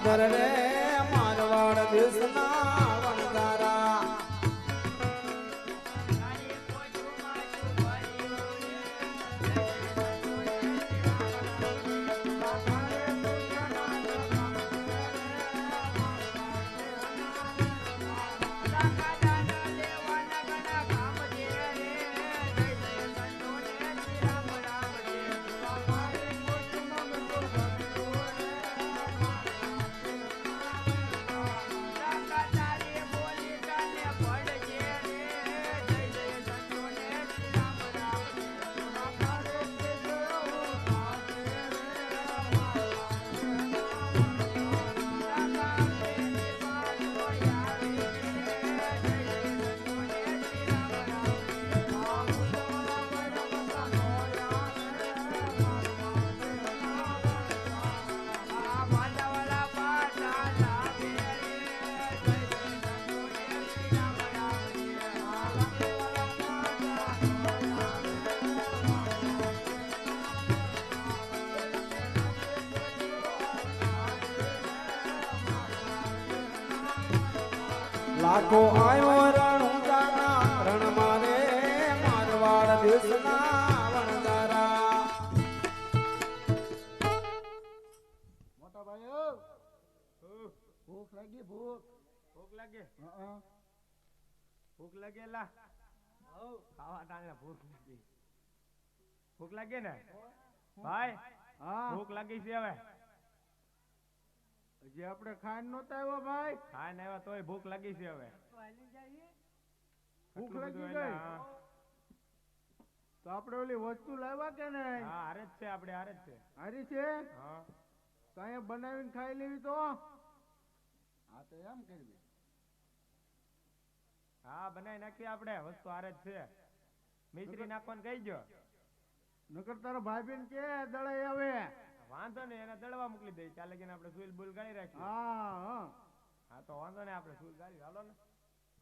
આદર રે મારવાડ દેશના લાખો આવ્યો રણ મારે મારવાડ દેશના મોટા ભાઈઓ ભૂખ લાગી ભૂખ. ભૂખ લાગે. ભૂખ લાગે લા ખાવા ટાણે ભૂખ. લાગી ભૂખ લાગે ને? ભાઈ હા. ભૂખ લાગી છે હવે. હજી આપણે ખાઈને નહોતા આવ્યો ભાઈ? ને આવ્યા તોય ભૂખ લાગી છે હવે. ભૂખ લાગી ગઈ? હા. તો આપણે ઓલી વસ્તુ લાવ્યા કે નહીં? હા હારે જ છે આપણે હારે જ છે. હારી છે? હા. તો અહીંયા બનાવીને ખાઈ લેવી તો? હા તો એમ કરવી હા બનાવી નાખીએ આપણે. વસ્તુ હારે જ છે. મિશ્રી નાખવાનું કહી ગયો નકર તારો ભાઈ બેન કે દળાઈ આવે. વાંધો નહીં એને દળવા મોકલી દઈ ચાલે કે આપણે સુઈલ બુલ ગાળી રાખીએ. હા હા. હા તો વાંધો નહીં આપણે સુઈલ ગાળી. હાલો ને.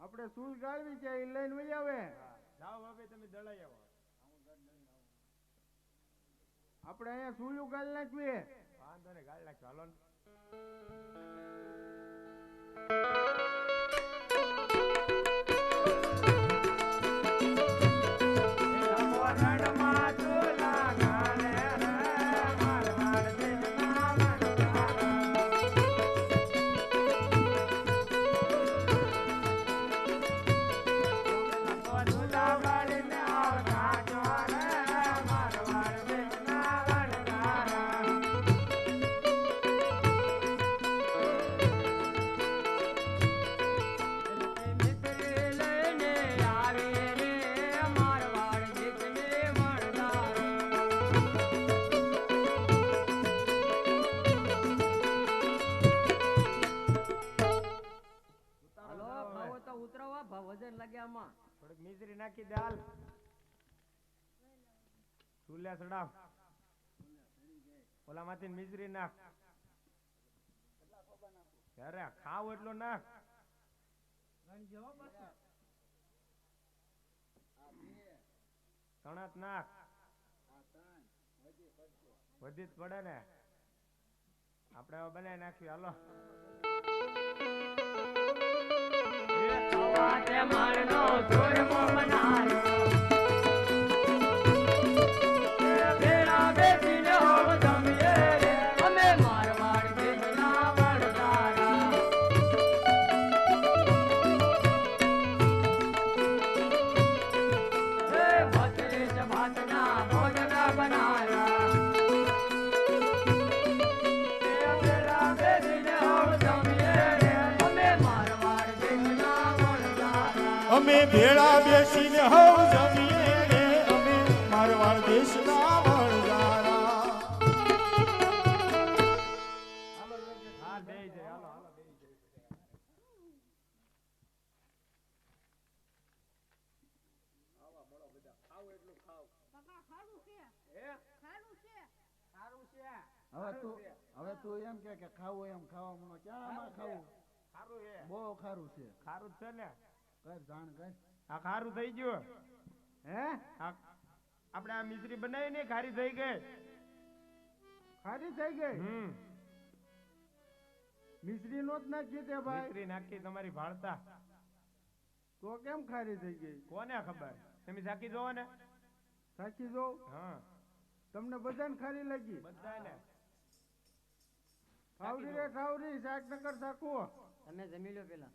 આપણે સૂલ ગાળવી છે એ લઈને વહી આવે. જાઓ હવે તમે દળાઈ આવો. આપણે અહીંયા સૂલું ગાળ નાખવી વાંધો નહીં ગાળી નાખ્યો હાલો ને. આમાં થોડીક મિશ્રી નાખી દાલ. ચૂલે ઓલા માંથી મિશ્રી નાખ. અરે, ખાવ એટલો નાખ. તણત નાખ. વધી જ પડે ને. આપણે બનાવી નાખ્યું હાલો. મારનો ધોરમો બનાયો અમે ભેળા બેસીને હવ જમીએ રે. અમે મારવાડ દેશના વણજારા હા બે જાય હાલો હાલો બે જાય પપ્પા ખારું છે ખારું છે સારું છે હવે તું હવે તું એમ કે કે ખાવું એમ ખાવા મનો ક્યાં ખાવું બહુ ખારું છે. ખારું છે ને? કર જાણ કર. આ ખારું થઈ ગયું. હે? આપણે આ મિશ્રી બનાવી ને ખારી થઈ ગઈ. ખારી થઈ ગઈ? હમ. મિશ્રી નો જ નાખી તે ભાઈ. મિશ્રી નાખી તમારી ભાળતા. તો કેમ ખારી થઈ ગઈ? કોને ખબર? તમે સાકી જોવો ને. સાકી જો હા. તમને બધાને ખારી લાગી? બધાને. ઠાવરી રે ઠાવરી શાક નગર શાકું તમે જમી લો પેલા.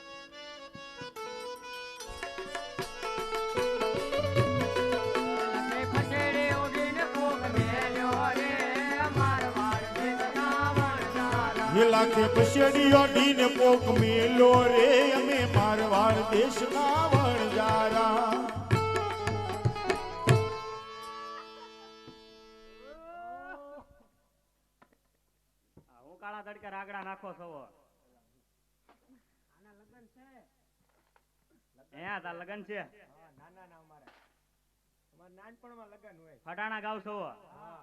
વણજારા. લાખે પછેડીઓ ડીને પોક મેલો રે. અમે મારવાડ દેશના વણજારા આ હું કાળા તડકે રાગડા નાખો છો હે તાર લગન છે? નાના ના અમારે. અમાર નાનપણમાં લગન હોય. ફટાણા ગાવ છો હા.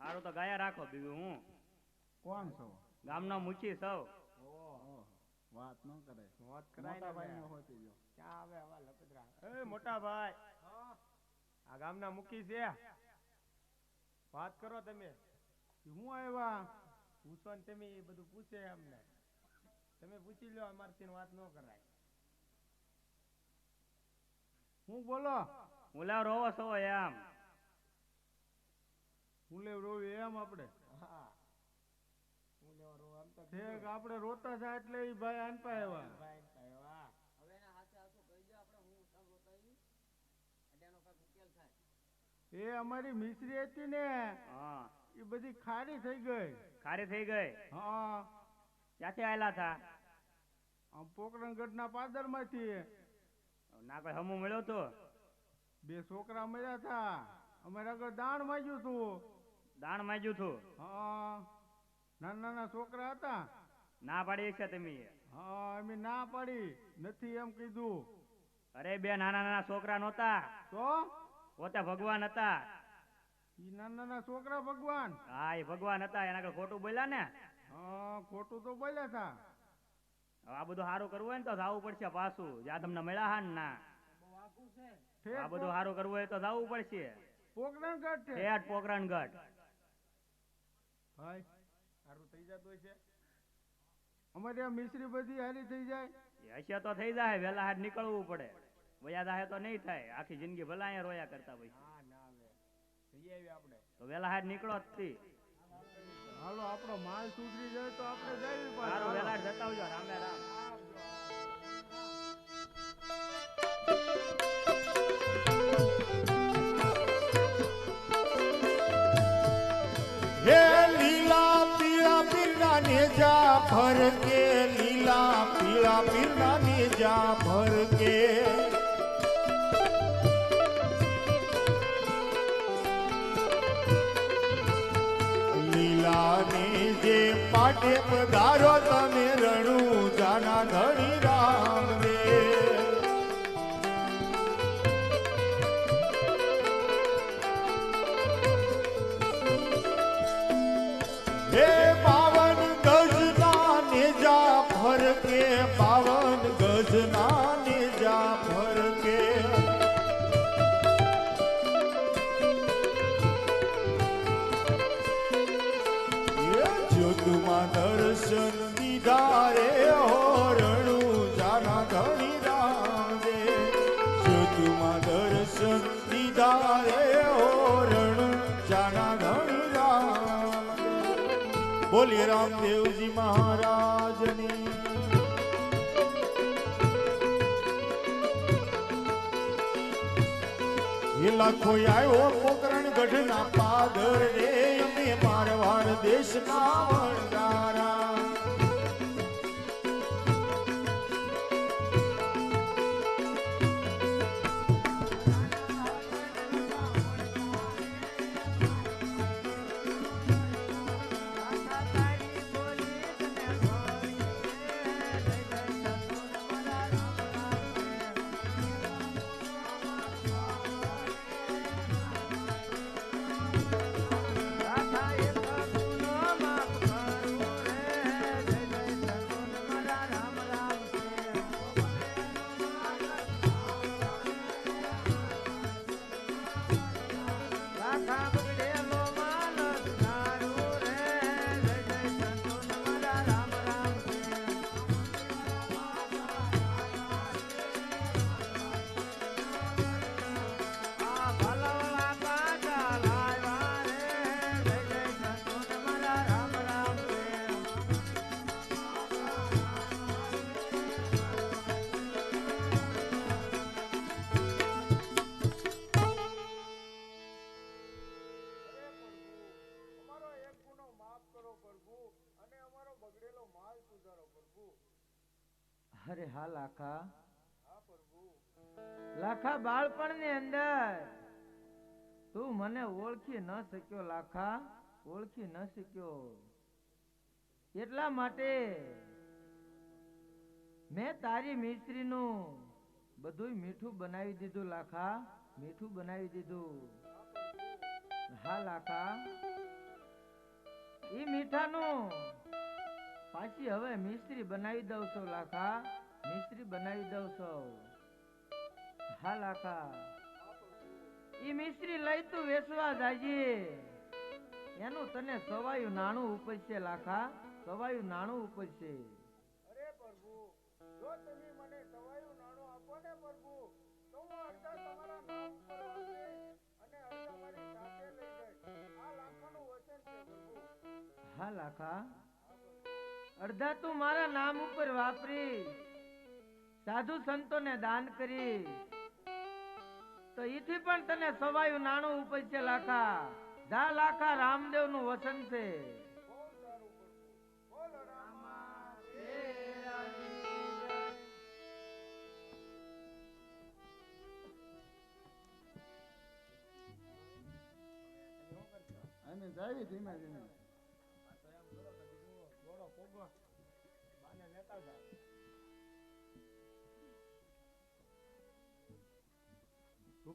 સારું તો ગાયા રાખો બીજું હું. કોણ છો? ગામનો મુચી સૌ. વાત ન કરે વાત કરાય મોટા ભાઈ ને હોતી જો ક્યાં આવે આવા લપતરા એ મોટા ભાઈ આ ગામના મુખી છે. વાત કરો તમે. હું આવ્યા? પૂછો ને તમે એ બધું પૂછે અમને. તમે પૂછી લો અમારથી વાત ન કરાય. હું બોલો? હું લાવ રોવો છો એમ. હું લેવ રોવી એમ આપણે. આપણે રોતા થાય એટલે ભાઈ આનપા આવ્યા એ અમારી મિશ્રી હતી ને હા. એ બધી ખારી થઈ ગઈ. ખારી થઈ ગઈ? હા. ક્યાંથી આયેલા હતા? આમ પોકરણગઢના પાદરમાંથી. ના કોઈ હમું મળ્યો તો? બે છોકરા મળ્યા હતા. અમારે આગળ દાણ માંગ્યું તું દાણ માંગ્યું તું હા. નાના નાના છોકરા હતા. ના પાડી છે તમે હા અમે ના પાડી. નથી એમ કીધું. અરે બે નાના નાના છોકરા નહોતા. તો? પોતે ભગવાન હતા. ઈ નાના નાના છોકરા ભગવાન? હા એ ભગવાન હતા. એના આગળ ખોટું બોલ્યા ને? હા ખોટું તો બોલ્યા હતા આ બધું સારું કરવું હોય ને તો જવું પડશે પાછું. જ્યાં તમને મળ્યા હા ના. આ બધું સારું કરવું હોય તો જવું પડશે. પોકરણગઢ છે પોકરણગઢ ભાઈ સારું થઈ જતું હોય છે અમારી આ મિશ્રી બધી હારી થઈ જાય. હશે તો થઈ જાય વહેલા હાથ નીકળવું પડે. વયા જાહે તો નહીં થાય આખી જિંદગી ભલા અહીંયા રોયા કરતા હોય. હા ના આવે. જઈ આવી આપણે. તો વહેલા હાથ નીકળો જ હાલો આપણો માલ સુધરી જાય તો આપણે જઈએ. સારું. જતા આવજો રામે પીળા નેજા ભર કે લીલા પીળા પીરના ને જા ભર કે. લીલા ને જે પાટે પધારો તમે રણું જાના ધણી એ લાખો આવ્યો પોકરણ ગઢના પાદર રે અમે મારવાડ દેશના વણગારા હા લાખા બાળપણની અંદર. તું મને ઓળખી ન શક્યો લાખા, ઓળખી ન શક્યો. એટલા માટે મેં તારી મિસ્ત્રીનું બધું મીઠું બનાવી દીધું લાખા, મીઠું બનાવી દીધું. હા, લાખા. એ મીઠાનું પાછી હવે મિસ્ત્રી બનાવી દઉં છું લાખા. મિસ્ત્રી બનાવી દઉં છો? હા લાખા ઈ મિસ્ત્રી લઈ તું વેચવા જાજે. એનું તને સવાયું નાણું ઉપજશે લાખા. સવાયું નાણું ઉપજશે. અરે પ્રભુ જો તમે મને સવાયું નાણું આપો ને પ્રભુ તો હું અડધા તમારા નામ પર વાપરીશ અને અડધા મારી સાથે લઈ જઈશ. આ લાખાનું વચન છે પ્રભુ. હા લાખા. અડધા તું મારા નામ ઉપર વાપરીશ. સાધુ સંતોને દાન કરી. તો ઈથી પણ તને સવાયું નાણું ઉપજશે લાખા. જા લાખા રામદેવનું વસન છે. જાવી ધીમે ધીમે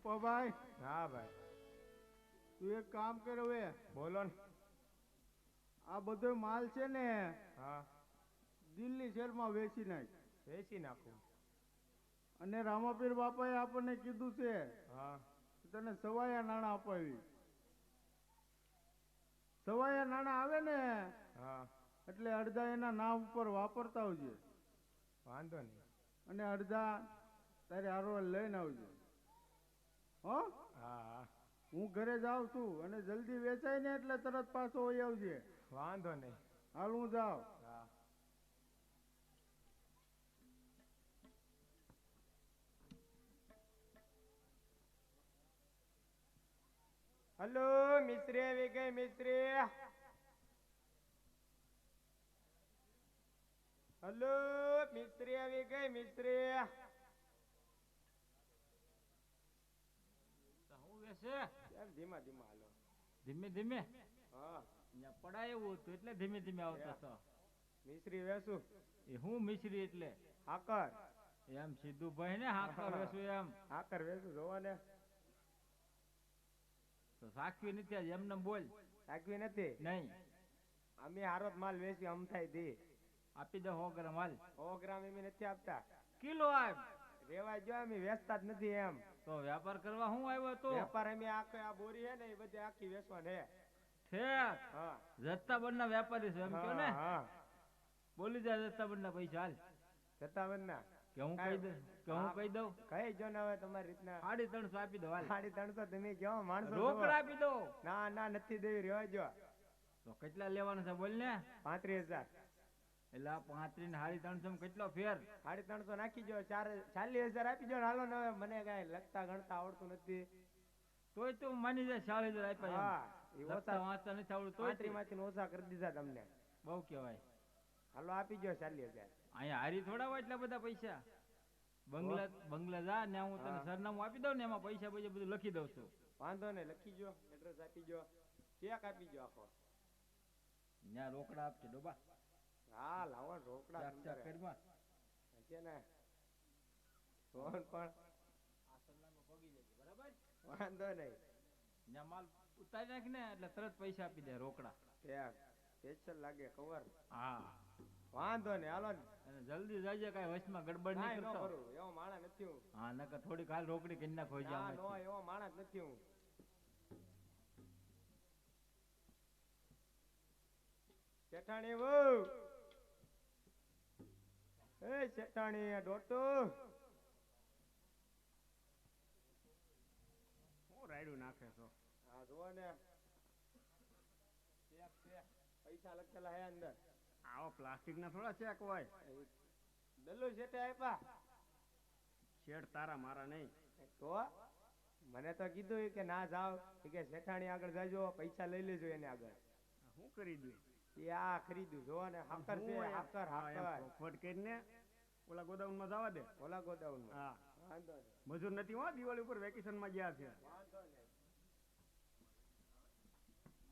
રૂપાભાઈ હા ભાઈ. તું એક કામ કર હવે. બોલો ને. આ બધો માલ છે ને હા. દિલ્હી શહેરમાં વેચી નાખ. વેચી નાખું. અને રામાપીર બાપાએ આપણને કીધું છે હા. તને સવાયા નાણા અપાવી. સવાયા નાણાં આવે ને હા. એટલે અડધા એના નામ ઉપર વાપરતા આવજે. વાંધો નહીં. અને અડધા તારે હારવાર લઈને આવજે. હો? હા. હા હું ઘરે જાઉં છું અને જલ્દી વેચાય ને એટલે તરત પાછો આવજે. વાંધો નહીં. હાલ હું જાઉં. હા. હલો મિસ્ત્રી આવી ગઈ મિસ્ત્રી. હલો મિસ્ત્રી આવી ગઈ હું યાર ધીમા ધીમા હાલો. ધીમે ધીમે? હા. અહીંયા પડાય એવું હતું એટલે ધીમે ધીમે આવતા હતા. મિશ્રી વેસુ. એ હું મિશ્રી એટલે? હાકર. એમ સીધું ભાઈ ને હાકર વેસુ એમ. હાકર વેસુ જોવાને તો સાખવી નથી એમને બોલ. રાખવી નથી? નહીં. અમે હારોત માલ વેચી અમ થાય દી. આપી દે સો ગ્રામ હાલ. સો ગ્રામ એમ નથી આપતા. કિલો આપ રેવા જો અમે વેચતા જ નથી એમ. તો વેપાર કરવા હું આવ્યો તો? વેપાર અમે આખે આ બોરી હે ને એ બધી આખી વેચવા છે ઠેક હા. જથ્થાબંધના વેપારી છે એમ કહો ને? બોલી હા. બોલી જાય જથ્થાબંધના પૈસા હાલ. જથ્થાબંધ ના કે હું કહી દઉં કે હું કહી દઉં? કઈ જો ને હવે તમારી રીતના. સાડી ત્રણસો આપી દો હાલ. સાડી ત્રણસો તમે કેવા માણસો રોકડા આપી દો ના ના નથી દેવી રહેવા જો. તો કેટલા લેવાના છે બોલ ને? પાંત્રીસ હજાર. એટલે આ પાંત્રીસ ને સાડી ત્રણસો કેટલો ફેર? સાડી ત્રણસો નાખી જો ચાર ચાલીસ હજાર આપી જો હાલો ને મને કઈ લખતા ગણતા આવડતું નથી. તોય તો માની જાય ચાલીસ હજાર આપ્યા હા એ ઓછા વાંચતા નથી આવડતું પાંત્રી માંથી ઓછા કરી દીધા તમને. બહુ કહેવાય. હાલો આપી જો ચાલીસ હજાર. અહીંયા હારી થોડા હોય એટલા બધા પૈસા? બંગલા બંગલા જા ને હું તને સરનામું આપી દઉં ને એમાં પૈસા પૈસા બધું લખી દઉં છું. વાંધો ને લખી જો એડ્રેસ આપી જો ચેક આપી જો આખો. ત્યાં રોકડા આપજો ડોબા. હા લાવો રોકડા. છે ને ફોન પણ વાંધો નહીં. માલ ઉતારી નાખ ને એટલે તરત પૈસા આપી દે રોકડા. સ્પેશિયલ લાગે કવર હા. વાંધો નહીં હાલો અને જલ્દી જાજે કાંઈ વચમાં ગડબડ નહીં કરતો. એવો માણસ નથી હું. હા નકર થોડી કાલ રોકડી કરી નાખો જાય નો એવો માણસ નથી હું. જેઠાણી વહુ! એ શેઠાણી ડોટો. હું રાયડું નાખે છો? હા જુઓ ને. પૈસા લખેલા હે અંદર. આવો પ્લાસ્ટિક ના થોડા ચેક હોય. દલ્લુ શેઠે આપ્યા શેઠ તારા મારા નહીં. તો મને તો કીધું કે ના જાવ કે શેઠાણી આગળ જાજો પૈસા લઈ લેજો એને આગળ. શું કરી દઉં એ આ ખરીદ્યું જો ને હાકર છે હાકર હાકર. ફોટ કરીને ઓલા ગોડાઉનમાં જવા દે. ઓલા ગોડાઉન હા. વાંધો મજૂર નથી હો દિવાળી ઉપર વેકેશનમાં ગયા છે. વાંધો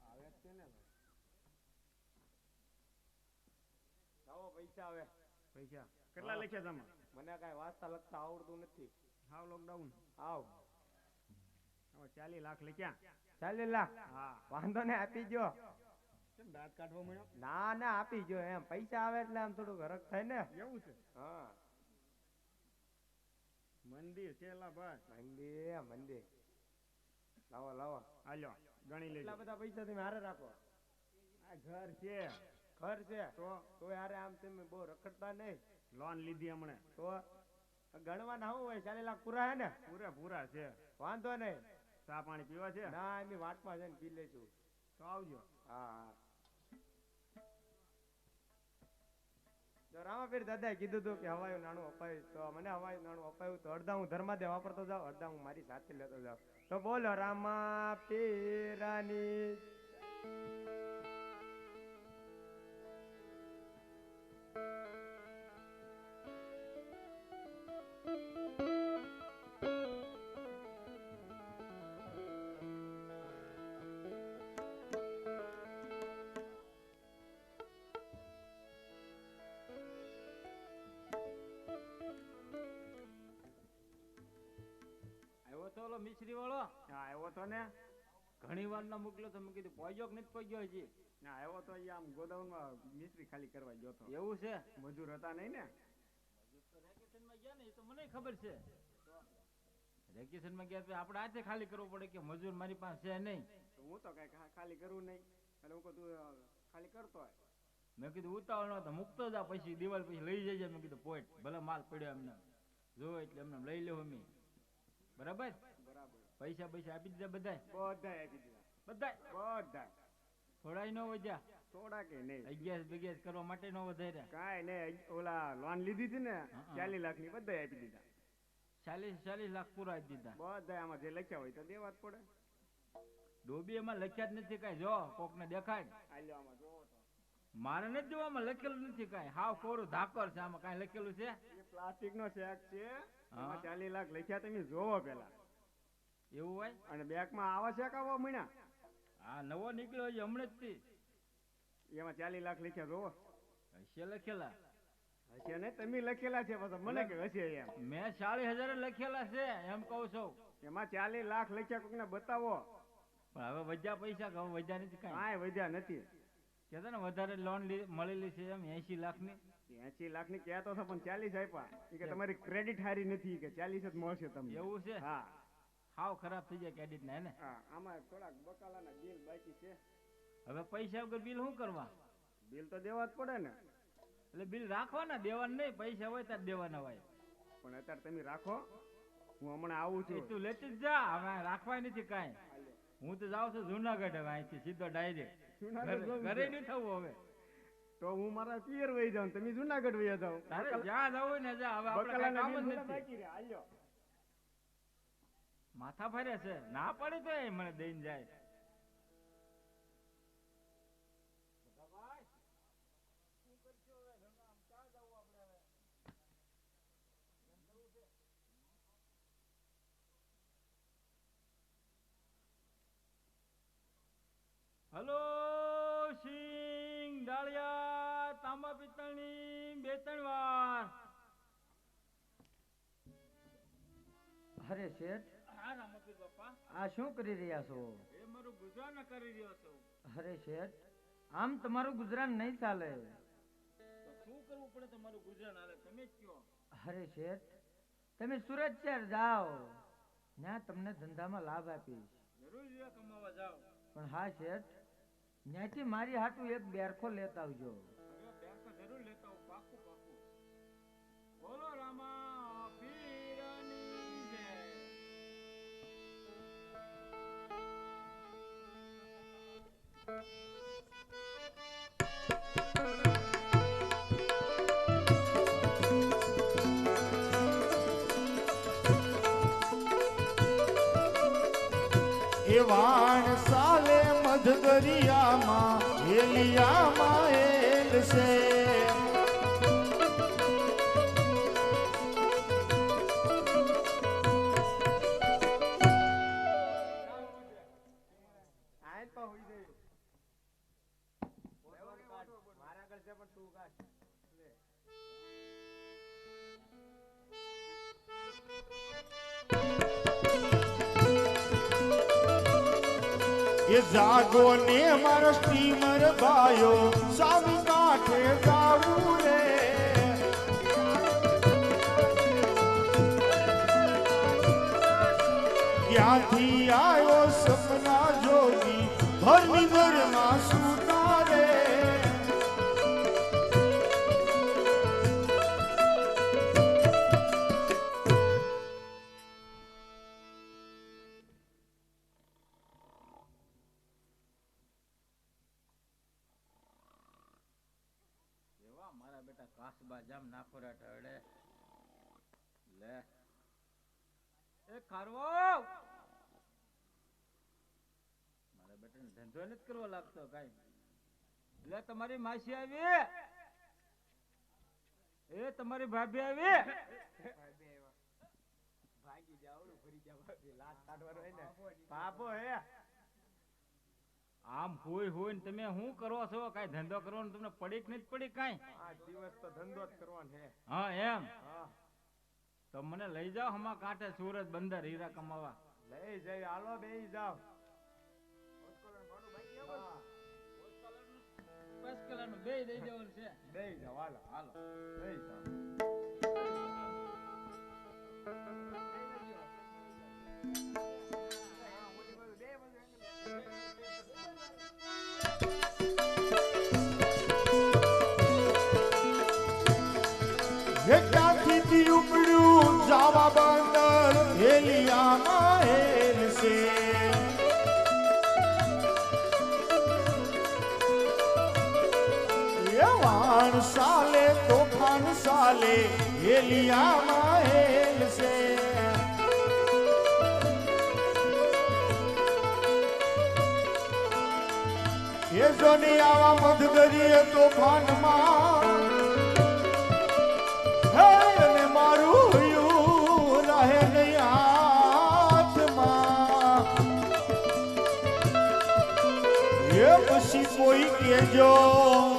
આવે છે ને લાવો પૈસા આવે. પૈસા. કેટલા લખ્યા તમે? મને કાંઈ વાંચતા લખતા આવડતું નથી. હાવ લોકડાઉન આવ ચાલી લાખ લખ્યા. ચાલી લાખ? હા. વાંધો ને આપી ગયો કેમ દાંત કાઢવા મળ્યો ના ના આપી ગયો એમ. પૈસા આવે એટલે આમ થોડુંક હરખ થાય ને. એવું છે? હા. મંદિર છે લા ભાઈ. મંદિર મંદિર. લાવો લાવો. હાલ્યો ગણી લેજો. એટલા બધા પૈસા તમે હારે રાખો? આ ઘર છે. ઘર છે? તો? તો હારે આમ તમે બહુ રખડતા નહીં. લોન લીધી હમણે. તો? ગણવા ના હોય ચાલી લાખ પૂરા હે ને? પૂરા પૂરા છે. વાંધો નહીં. ચા પાણી પીવા છે? ના એમની વાટમાં જઈને પી લેજો. તો આવજો. હા હા. જો રામાપીર દાદાએ કીધું હતું કે હવાયું નાણું અપાયું તો મને હવાયું નાણું અપાયું તો અડધા હું ધર્માદે વાપરતો જાઉં, અડધા હું મારી સાથે લેતો જાઉં. તો બોલો રામા પીરાની આવ્યો તો ઓલો મિશ્રી વાળો. હા આવ્યો તો ને. ઘણી વાર ના મોકલ્યો તો મેં કીધું પહોંચ્યો કે નથી પહોંચ્યો હજી? ના આવ્યો તો અહીંયા આમ ગોડાઉનમાં મિસ્ત્રી ખાલી કરવા ગયો તો. એવું છે? મજૂર હતા નહીં ને? વેકેશનમાં ગયા ને એ તો મને ખબર છે. વેકેશનમાં ગયા તો આપણે હાથે ખાલી કરવું પડે કે મજૂર મારી પાસે છે નહીં? હું તો કઈ ખાલી કરું નહીં. એટલે હું કહું ખાલી કરતો હોય. મેં કીધું ઉતાવળ નતો મૂકતો જા પછી દિવાલ પછી લઈ જજે. મેં કીધું પોઈન્ટ ભલે માલ પડ્યો એમને. જો એટલે એમને લઈ લેવું અમે બરાબર બરાબર? પૈસા પૈસા આપી દીધા બધા બધા આપી દીધા. બધા બધા થોડાય નો વધ્યા? થોડા કે નહીં. અગિયાર બગિયાર કરવા માટે નો વધાર્યા. કાંઈ નહીં ઓલા લોન લીધી હતી ને ચાલીસ લાખની બધા આપી દીધા. ચાલીસ ચાલીસ લાખ પૂરા આપી દીધા. બધા આમાં જે લખ્યા હોય તો દેવા જ પડે. ડોબી એમાં લખ્યા જ નથી કાંઈ. જો કોક ને. દેખાય આલ્યો આમાં જોવો તો. મારે નથી જોવામાં લખેલું નથી કઈ. હાવ કોરું ધાકર છે આમાં કાંઈ લખેલું છે? પ્લાસ્ટિક નો શેક છે. ચાલીસ લાખ લખ્યા તમે જોવો પેલા એવું હોય? અને બેંકમાં આવા શેક આવો મહિના આ નવો નીકળ્યો છે હમણાં જ થી એમાં ચાલીસ લાખ લખ્યા જોવો હશે લખેલા. હશે ને તમે લખેલા છે પછી. મને કે હશે એમ. મેં ચાલીસ હજાર લખેલા છે એમ કહું છું. એમાં ચાલીસ લાખ લખ્યા કોકને બતાવો. પણ હવે વધ્યા પૈસા કે હવે વધ્યા નથી કાંઈ? હા વધ્યા નથી. કહેતા ને વધારે લોન મળેલી છે એમ એસી લાખની એસી લાખની કહેતો હતો પણ ચાલીસ આપ્યા. કે તમારી ક્રેડિટ હારી નથી કે ચાલીસ જ મળશે તમને. એવું છે? હા. હાવ ખરાબ થઈ જાય ક્રેડિટ ના હે ને? આમાં થોડાક બકાલાના બિલ બાકી છે. હવે પૈસા વગર બિલ શું કરવા? બિલ તો દેવા જ પડે ને. એટલે બિલ રાખવાના દેવાના નહીં પૈસા હોય ત્યારે દેવાના હોય. પણ અત્યારે તમે રાખો હું હમણાં આવું છું. તું લેતી જ જા હવે રાખવાય નથી કાંઈ. હું તો જાઉં છું જુનાગઢ હવે અહીંથી સીધો ડાયરેક્ટ ઘરે? નહીં થવું હવે. તો હું મારા પિયર વહી જાઉં તમે જુનાગઢ વહી જાઉં તારે જ્યાં જવું ને જા હવે આપણે કામ જ નથી. માથા ફરે છે ના પડે તો એ મને દઈને જાય. હલો સિંગ ડાળિયા, તાંબા પિત્તળની બે ત્રણ વાર. અરે શેઠ હા રામપીર બાપા આ શું કરી રહ્યા છો? એ મારું ગુજરાન કરી રહ્યો છું. અરે શેઠ આમ તમારું ગુજરાન નહીં ચાલે. શું કરવું પડે તમારું ગુજરાન હાલે? તમે જ કયો અરે શેઠ તમે સુરત શહેર જાઓ. ત્યાં તમને ધંધામાં લાભ આપીશ. જરૂર કમાવા જાઓ. પણ હા શેઠ ત્યાંથી મારી હાટું એક બેરખો લેતા આવજો. જરૂર લેતા હું પાકું પાકું. બોલો રામા. એ વાણ સાલે મધદરિયામાં હેલિયામાં એલ છે તું કાઢ લે. એ જાગો ને મારો સ્ટીમર ભાયો સામી કાંઠે જાવું રે ક્યાંથી આવ્યો સપના જોગી ભરની એવા કાસબા જામ નાખોરા ઢળે. લે. એ ખારવો! મારા બેટાને ધંધો નથી કરવો લાગતો કાઈ. લે તમારી માસી આવી. એ તમારી ભાભી આવી. ભાગી જાવ ફરી જાવ લાત કાઢવાનો હે ને. બાપો હે. આમ હોય હોય ને તમે શું કરો છો? કઈ ધંધો કરવાનો તમને પડી કે નથી પડી કઈ? આ દિવસ તો ધંધો જ કરવાનો છે હા એમ? હા. તો મને લઈ જાઓ હમા કાંઠે સુરત બંદર હીરા કમાવા. લઈ જઈ હાલો બે જાઓ. બસ કલાનું બે દઈ દેવાનું છે. બે જાવ હાલો હાલો. બે જાવ હેલિયામાં હેલ છે એ આવા મધગરીએ તોફાનમાં પછી કોઈ કેજો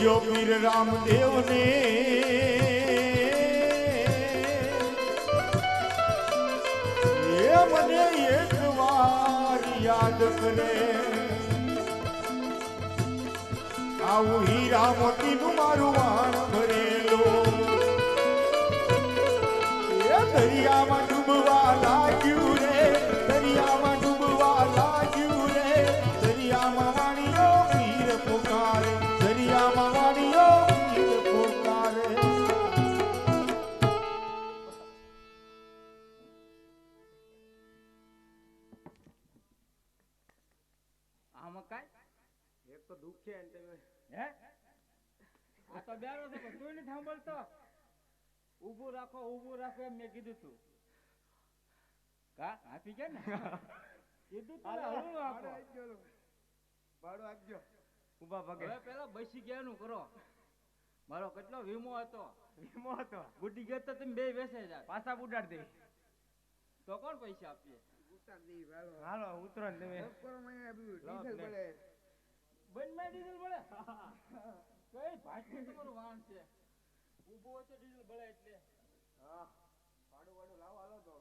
કેજો પીર રામદેવને. એ મને એક વાર યાદ કરે. આવું હીરા મોતીનું મારું વાણ ભરેલું. બેરો છે તું નથી સાંભળતો. ઊભું રાખો ઊભું રાખો એમ મેં કીધું તું. કા? આપી કે ને? કીધું તો હળવું આપો. ભાડું આપજો. ઊભા પગે. હવે પેલા બેસી ગયાનું કરો. મારો કેટલો વીમો હતો. વીમો હતો? ગુડી ગયો તો તમે બે વેસે જાય પાછા ઉડાડ દે તો કોણ પૈસા આપીએ? હાલો. ઉતરો ને તમે. લાવો માં ડીઝલ બળે કઈ ભાઈ તમારું વાહન છે. ઊભો હોય તો ડીઝલ બળે એટલે. હા ભાડું વાડું લાવો હાલો તો.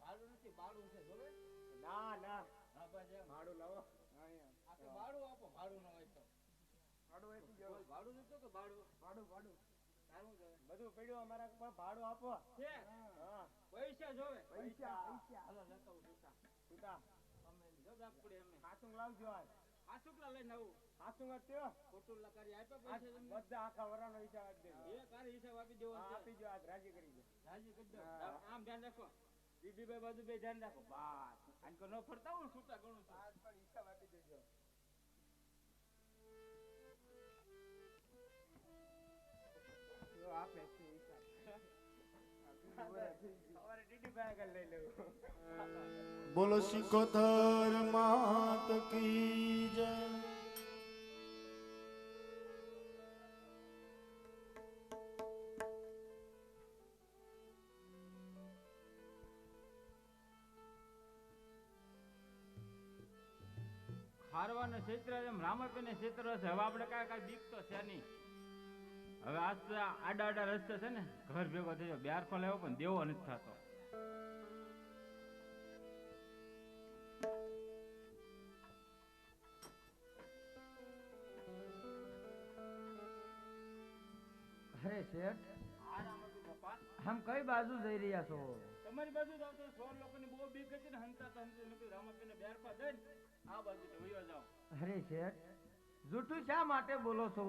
ભાડું નથી ભાડું છે જોવે ના ના. હા બસ એમ. ભાડું લાવો. આ ભાડું આપો ભાડું ન હોય તો. ભાડું આપી દો ભાડું નતું કે ભાડું? ભાડું ભાડું. બધું પડ્યું અમારા પણ ભાડું આપો. છે? પૈસા જોવે. પૈસા. પૈસા. હાલો લેતા પૈસા સુતા અમે જો રાખપડે અમે. હાથું લાવજો આજ. હાથું લઈને આવું? હાથું અત્યો ખોટું લકારી આપ્યા પૈસા બધા આખા વરાનો હિસાબ આપી દેજો. એ તારે હિસાબ આપી દેવો આપી દો આજ રાજી કરી દો રાજી કરી દો આમ ધ્યાન રાખો. બીબી બે બાજુ બે ધ્યાન રાખો. બસ. આનકો ન ફરતા હું છૂટા ગણું છું. આજ પણ હિસાબ આપી દેજો. જો આપે છે હિસાબ. સવારે આગળ લઈ લેવું. બોલો સિકોતર માત કી જય. હારવાનો ક્ષેત્ર એમ ક્ષેત્ર છે. હવે આપણે કાંઈ કાંઈ બીક તો છે નહીં. હવે આજ આડા આડા રસ્તે છે ને ઘર ભેગો થયો બ્યાર ખોલ આવ્યો પણ દેવો નથી થતો. અરે શેઠ હમ કઈ બાજુ જઈ રહ્યા છો? તમારી બાજુ જ આવતો સોળ લોકોની બહુ બીક હતી ને હંતા તો હંતા રામાપીને બેર પા અરે શેઠ જૂઠું શા માટે બોલો છો?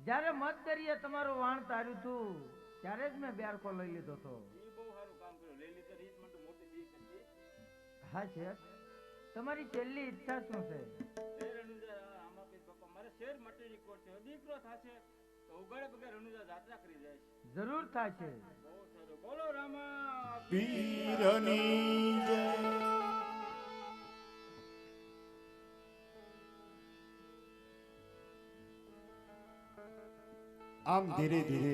જ્યારે મત દરિયે તમારું વાણ તાર્યું હતું ત્યારે જ મેં બેરકો લઈ લીધો હતો હા શેઠ તમારી છેલ્લી ઈચ્છા શું છે? એ રણુજા રામાપીર બાપા મારે શેર માટે દીકરો થશે તો ઉગાડે પગે રણુજા જાત્રા કરી જાય જરૂર થશે. બોલો રામા. પીરની જય આમ ધીરે ધીરે